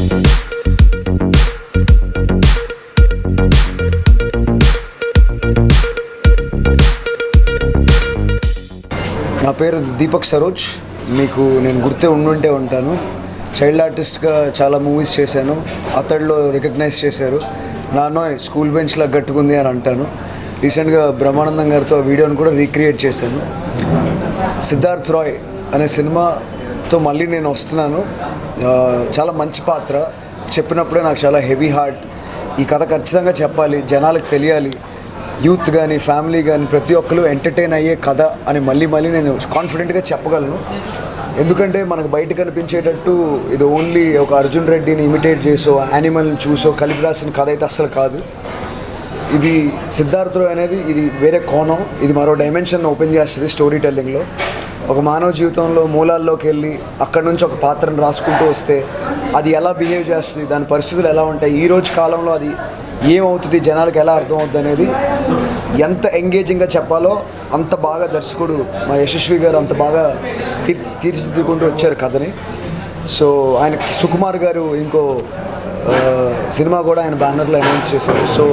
నా పేరు దీపక్ సరోజ్. మీకు నేను గుర్తే ఉండుంటే ఉంటాను. చైల్డ్ ఆర్టిస్ట్గా చాలా మూవీస్ చేశాను. అతడిలో రికగ్నైజ్ చేశారు. నాన్నో స్కూల్ బెంచ్లా గట్టుకుంది అని అంటాను. రీసెంట్గా బ్రహ్మానందం గారితో ఆ వీడియోని కూడా రీక్రియేట్ చేశాను. సిద్ధార్థ్ రాయ్ అనే సినిమాతో మళ్ళీ నేను వస్తున్నాను. చాలా మంచి పాత్ర. చెప్పినప్పుడే నాకు చాలా హెవీ హార్ట్ ఈ కథ ఖచ్చితంగా చెప్పాలి జనాలకు తెలియాలి. యూత్ కానీ ఫ్యామిలీ కానీ ప్రతి ఒక్కరు ఎంటర్టైన్ అయ్యే కథ అని మళ్ళీ మళ్ళీ నేను కాన్ఫిడెంట్గా చెప్పగలను. ఎందుకంటే మనకు బయట కనిపించేటట్టు ఇది ఓన్లీ ఒక అర్జున్ రెడ్డిని ఇమిటేట్ చేసో యానిమల్ని చూసో కలిపి రాసిన కథ అయితే అస్సలు కాదు. ఇది సిద్ధార్థుడు అనేది ఇది వేరే కోణం. ఇది మరో డైమెన్షన్ ఓపెన్ చేస్తుంది స్టోరీ టెల్లింగ్లో ఒక మానవ జీవితంలో మూలాల్లోకి వెళ్ళి అక్కడ నుంచి ఒక పాత్రను రాసుకుంటూ వస్తే అది ఎలా బిహేవ్ చేస్తుంది దాని పరిస్థితులు ఎలా ఉంటాయి ఈ రోజు కాలంలో అది ఏమవుతుంది జనాలకు ఎలా అర్థం అవుతుంది అనేది ఎంత ఎంగేజింగ్గా చెప్పాలో అంత బాగా దర్శకుడు మా యశస్వి గారు అంత బాగా తీర్చి తీర్చిదిద్దుకుంటూ వచ్చారు కథని. సో ఆయన సుకుమార్ గారు ఇంకో సినిమా కూడా ఆయన బ్యానర్లో అనౌన్స్ చేశారు. సో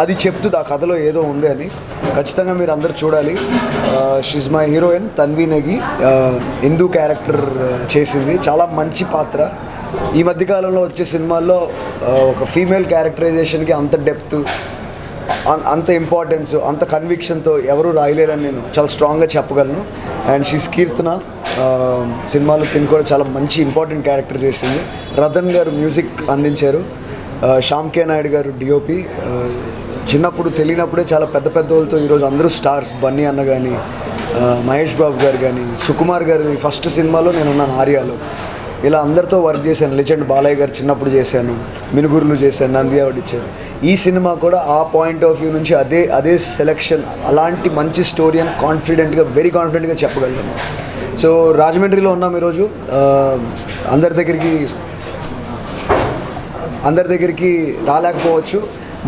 అది చెప్తుంది ఆ కథలో ఏదో ఉంది అని. ఖచ్చితంగా మీరు అందరు చూడాలి. She's my heroine Tanvi Nagi. Hindu character చేసింది. చాలా మంచి పాత్ర. ఈ మధ్యకాలంలో వచ్చే సినిమాల్లో ఒక ఫీమేల్ క్యారెక్టరైజేషన్కి అంత డెప్త్ అంత ఇంపార్టెన్స్ అంత కన్విక్షన్తో ఎవరు రాయలేరని నేను చాలా స్ట్రాంగ్గా చెప్పగలను. And she's Keerthana. సినిమాలో తిని కూడా చాలా మంచి ఇంపార్టెంట్ క్యారెక్టర్ చేసింది. రతన్ గారు మ్యూజిక్ అందించారు. షామ్కే శ్యామ్ కే నాయుడు గారు డిఓపి చిన్నప్పుడు తెలియనప్పుడే చాలా పెద్ద పెద్ద వాళ్ళతో ఈరోజు అందరూ స్టార్స్ బన్నీ అన్న కానీ మహేష్ బాబు గారు కానీ సుకుమార్ గారి ఫస్ట్ సినిమాలో నేను ఉన్నాను ఆర్యాలో. ఇలా అందరితో వర్క్ చేశాను. లెజెండ్ బాలయ్య గారు చిన్నప్పుడు చేశాను. మినుగురులు చేశాను. నంది ఇచ్చారు. ఈ సినిమా కూడా ఆ పాయింట్ ఆఫ్ వ్యూ నుంచి అదే అదే సెలెక్షన్ అలాంటి మంచి స్టోరీ అని కాన్ఫిడెంట్గా వెరీ కాన్ఫిడెంట్గా చెప్పగలను సో రాజమండ్రిలో ఉన్నాం ఈరోజు. అందరి దగ్గరికి అందరి దగ్గరికి రాలేకపోవచ్చు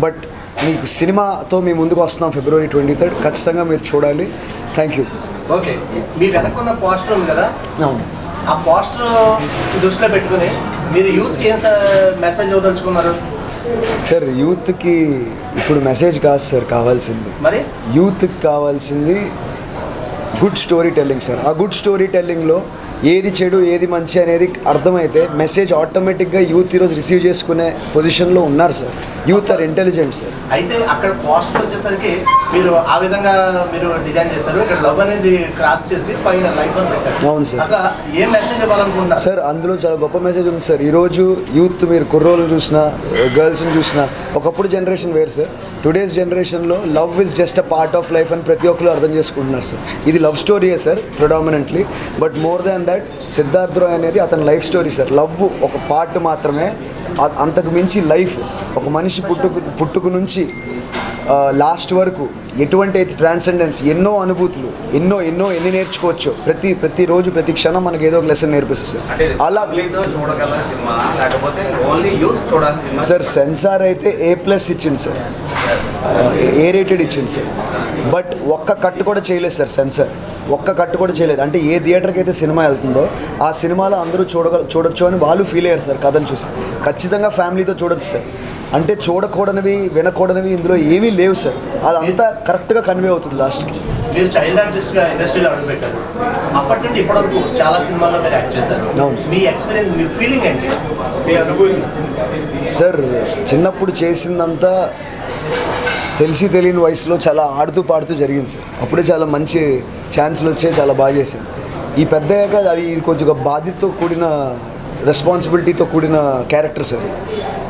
బట్ మీకు సినిమాతో మీ ముందుకు వస్తున్నాం ఫిబ్రవరి ట్వంటీ థర్డ్ ఖచ్చితంగా మీరు చూడాలి. Thank you okay. మీ వెనకున్న పోస్టర్ ఉంది కదా? అవును. ఆ పోస్టర్ దృష్టిలో పెట్టుకుని మీరు యూత్కి ఏం మెసేజ్ ఇవ్వదలుచుకున్నారు? సార్ యూత్కి ఇప్పుడు మెసేజ్ కాదు సార్ కావాల్సింది. మరి? యూత్కి కావాల్సింది గుడ్ స్టోరీ టెల్లింగ్ సార్. ఆ గుడ్ స్టోరీ టెల్లింగ్లో ఏది చెడు ఏది మంచి అనేది అర్థమైతే మెసేజ్ ఆటోమేటిక్గా యూత్ ఈరోజు రిసీవ్ చేసుకునే పొజిషన్లో ఉన్నారు sir. Youth are intelligent sir అయితే అక్కడ పోస్టర్ వచ్చేసరికి మీరు ఆ విధంగా మీరు డిజైన్ చేశారు. ఇక్కడ లవ్ అనేది క్రాస్ చేసి పైన లైఫ్ అని పెట్టారు. అవును సార్. అసలు ఏం మెసేజ్ ఇవ్వాలనుకుంటున్నారు? సార్ అందులో చాలా గొప్ప మెసేజ్ ఉంది సార్ ఈరోజు యూత్ మీరు కుర్రోళ్ళు చూసినా గర్ల్స్ని చూసినా ఒకప్పుడు జనరేషన్ వేరు సార్ టుడేస్ జనరేషన్లో love is just a part of life అని ప్రతి ఒక్కరు అర్థం చేసుకుంటున్నారు సార్ ఇది love స్టోరీయే sir predominantly but more than that Siddharth Roy అనేది అతని లైఫ్ స్టోరీ సార్ లవ్ ఒక పార్ట్ మాత్రమే అంతకు మించి లైఫ్ ఒక మనిషి పుట్టుకు పుట్టుకు నుంచి లాస్ట్ వరకు ఎటువంటి అయితే ట్రాన్సెండెన్స్ ఎన్నో అనుభూతులు ఎన్నో ఎన్నో ఎన్ని నేర్చుకోవచ్చు ప్రతి ప్రతిరోజు ప్రతి క్షణం మనకి ఏదో ఒక లెసన్ నేర్పిస్తుంది అలా సార్ సెన్సార్ అయితే ఏ ప్లస్ ఇచ్చింది సార్. ఏ రేటెడ్ ఇచ్చింది సార్. బట్ ఒక్క కట్టు కూడా చేయలేదు సార్ సెన్సార్. ఒక్క కట్టు కూడా చేయలేదు. అంటే ఏ థియేటర్కి అయితే సినిమా వెళ్తుందో ఆ సినిమాలో అందరూ చూడగ చూడొచ్చు అని వాళ్ళు ఫీల్ అయ్యారు సార్ కథను చూసి. ఖచ్చితంగా ఫ్యామిలీతో చూడొచ్చు సార్. అంటే చూడకూడనివి వినకూడనివి ఇందులో ఏమీ లేవు సార్ అదంతా కరెక్ట్గా కన్వే అవుతుంది లాస్ట్కి మీరు చైల్డ్ ఆర్టిస్ట్గా ఇండస్ట్రీలో అడుగుపెట్టారు. అప్పటి నుండి ఇప్పటి వరకు చాలా సినిమాల్లో మీరు యాక్ట్ చేశారు. మీ ఎక్స్పీరియన్స్ మీ ఫీలింగ్ ఏంటి? మీ అనుభూతి. సార్ చిన్నప్పుడు చేసిందంతా తెలిసి తెలియని వయసులో చాలా ఆడుతూ పాడుతూ జరిగింది సార్ అప్పుడే చాలా మంచి ఛాన్సులు వచ్చాయి చాలా బాగా చేశాను ఈ పెద్ద అయ్యాక అది కొంచెం బాధ్యతతో కూడిన రెస్పాన్సిబిలిటీతో కూడిన క్యారెక్టర్ సార్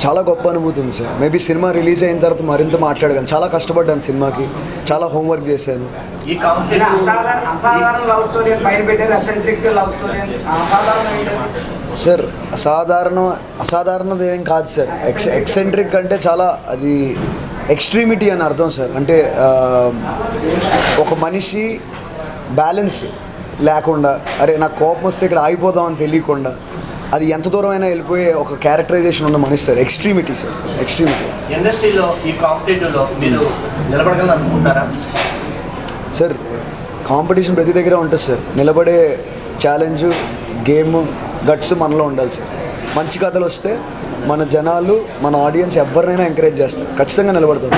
చాలా గొప్ప అనుభూతి ఉంది సార్. మేబీ సినిమా రిలీజ్ అయిన తర్వాత మరింత మాట్లాడగలను. చాలా కష్టపడ్డాను సినిమాకి. చాలా హోంవర్క్ చేశాను. సార్? అసాధారణ అసాధారణది ఏం కాదు సార్. ఎక్స్ ఎక్సెంట్రిక్ అంటే చాలా అది ఎక్స్ట్రీమిటీ అని అర్థం సార్. అంటే ఒక మనిషి బ్యాలెన్స్ లేకుండా అరే నాకు కోపం వస్తే ఇక్కడ ఆగిపోదాం అని తెలియకుండా అది ఎంత దూరమైనా వెళ్ళిపోయే ఒక క్యారెక్టరైజేషన్ ఉన్న మనిషి సార్. Extremity sir. ఎక్స్ట్రీమిటీ ఇండస్ట్రీలో ఈ కాంపిటేటివ్లో మీరు నిలబడగలని అనుకుంటారా? సార్ కాంపిటీషన్ ప్రతి దగ్గర ఉంటుంది సార్. నిలబడే ఛాలెంజ్ గేమ్ గట్స్ మనలో ఉండాలి సార్. మంచి కథలు వస్తే మన జనాలు మన ఆడియన్స్ ఎవరినైనా ఎంకరేజ్ చేస్తారు. ఖచ్చితంగా నిలబడతారు.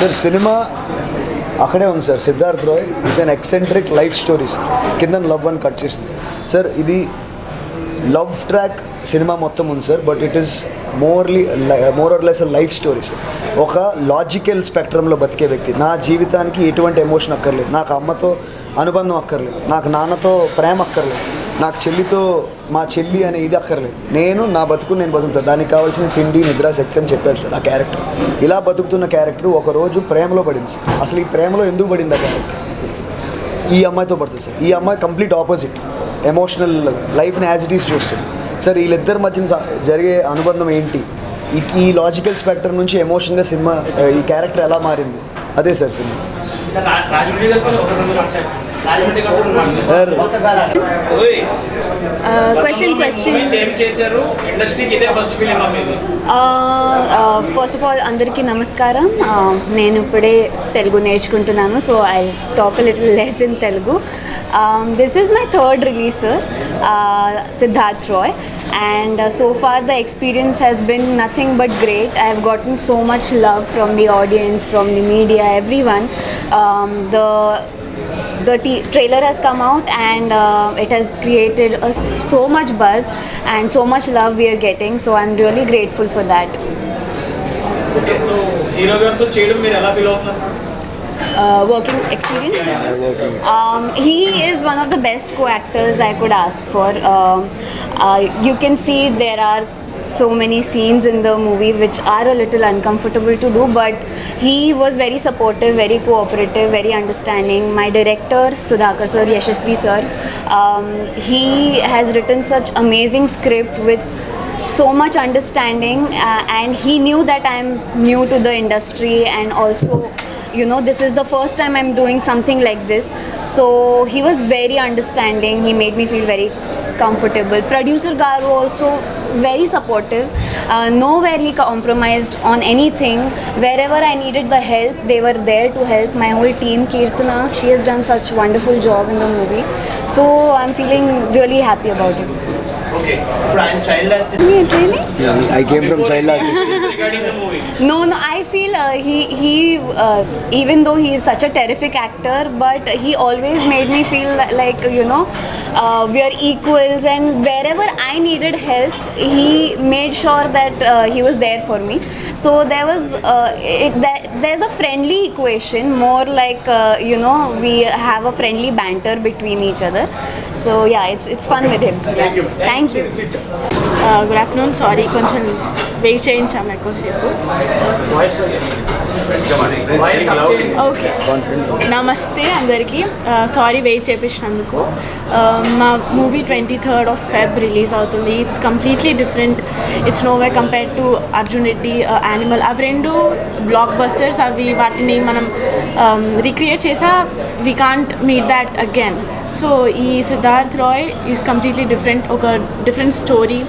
సార్ సినిమా అక్కడే ఉంది sir. Siddharth Roy is an eccentric life stories కింద లవ్ అని కట్ చేసింది సార్ సార్ ఇది లవ్ ట్రాక్ సినిమా మొత్తం ఉంది sir but it is morely more or less life story sir ఒక లాజికల్ స్పెక్ట్రంలో బతికే వ్యక్తి. నా జీవితానికి ఎటువంటి ఎమోషన్ అక్కర్లేదు. నాకు అమ్మతో అనుబంధం అక్కర్లేదు. నాకు నాన్నతో ప్రేమ అక్కర్లేదు. నాకు చెల్లితో మా చెల్లి అనే ఇది అక్కర్లేదు. నేను నా బతుకు నేను బతుకుతాను దానికి కావాల్సిన తిండి నిద్ర సెక్స్ అని చెప్పాడు సార్ ఆ క్యారెక్టర్ ఇలా బతుకుతున్న క్యారెక్టర్ ఒక రోజు ప్రేమలో పడింది సార్. అసలు ఈ ప్రేమలో ఎందుకు పడింది ఆ క్యారెక్టర్ ఈ అమ్మాయితో పడుతుంది సార్. ఈ అమ్మాయి కంప్లీట్ ఆపోజిట్ ఎమోషనల్ లైఫ్ని యాజ్ ఇట్ ఈస్ చూస్తుంది. సార్ వీళ్ళిద్దరి మధ్యన స- జరిగే అనుబంధం ఏంటి? ఈ- లాజికల్ స్పెక్టర్ నుంచి ఎమోషన్గా సినిమా ఈ క్యారెక్టర్ ఎలా మారింది? అదే sir cinema. Sir. Question question first of all అందరికీ నమస్కారం. Uh, నేను ఇప్పుడే తెలుగు నేర్చుకుంటున్నాను so I talk little less in Telugu. This is my third release Siddharth Roy and uh, so far the experience has been nothing but great. I have gotten so much love from the audience from the media everyone. Um, the the trailer has come out and uh, it has created so much buzz and so much love we are getting. So I'm really grateful for that. Okay. Uh, working experience? Um, he is one of the best co-actors I could ask for. Um, uh, you can see there are so many scenes in the movie which are a little uncomfortable to do but he was very supportive very cooperative very understanding. My director sudhakar sir yashasvi sir um, he has written such amazing script with so much understanding uh, and he knew that i'm new to the industry and also you know this is the first time i'm doing something like this. So he was very understanding. He made me feel very comfortable. Producer garu also very supportive. Uh, nowhere he compromised on anything. Wherever i needed the help they were there to help my whole team. Kirtana she has done such wonderful job in the movie. So i'm feeling really happy about it Okay. Brian, child artist. Really? Yeah, I came from child artist. Regarding the movie. No, no. I feel uh, he he uh, even though he is such a terrific actor, but he always made me feel like you know uh, we are equals, and wherever I needed help, he made sure that uh, he was there for me. So there was uh, it, there's a friendly equation, more like uh, you know we have a friendly banter between each other. So yeah, it's it's fun with him. Thank you. Good afternoon sorry కొంచెం wait చేయించాము ఎక్కువసేపు okay నమస్తే అందరికీ. Sorry wait చేపించినందుకు. Uh, మా movie twenty third of Feb release అవుతుంది. It's completely different it's no way compare to Arjun Reddy Animal అవి రెండు బ్లాక్ బస్టర్స్ అవి వాటిని మనం రిక్రియేట్ చేసా we can't meet that again so ఈ Siddharth Roy is completely different ఒక different story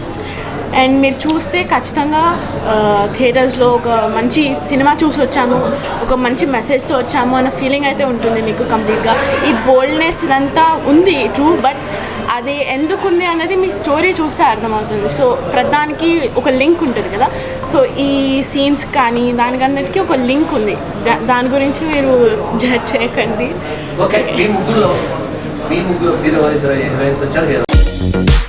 and మీరు చూస్తే ఖచ్చితంగా థియేటర్స్లో ఒక మంచి సినిమా చూసి వచ్చాము ఒక మంచి మెసేజ్తో వచ్చాము అన్న ఫీలింగ్ అయితే ఉంటుంది మీకు కంప్లీట్గా ఈ బోల్డ్నెస్ ఇదంతా ఉంది ట్రూ బట్ అది ఎందుకు ఉంది అన్నది మీ స్టోరీ చూస్తే అర్థమవుతుంది. సో ప్రధానికి ఒక లింక్ ఉంటుంది కదా. సో ఈ సీన్స్ కానీ దానికన్నిటికీ ఒక లింక్ ఉంది. దా దాని గురించి మీరు జడ్జ్ చేయకండి. ఓకే మీ ముగ్గురులో మీ ముగ్గురు మీరు ఇద్దరు హీరోయిన్స్ వచ్చారు హీరో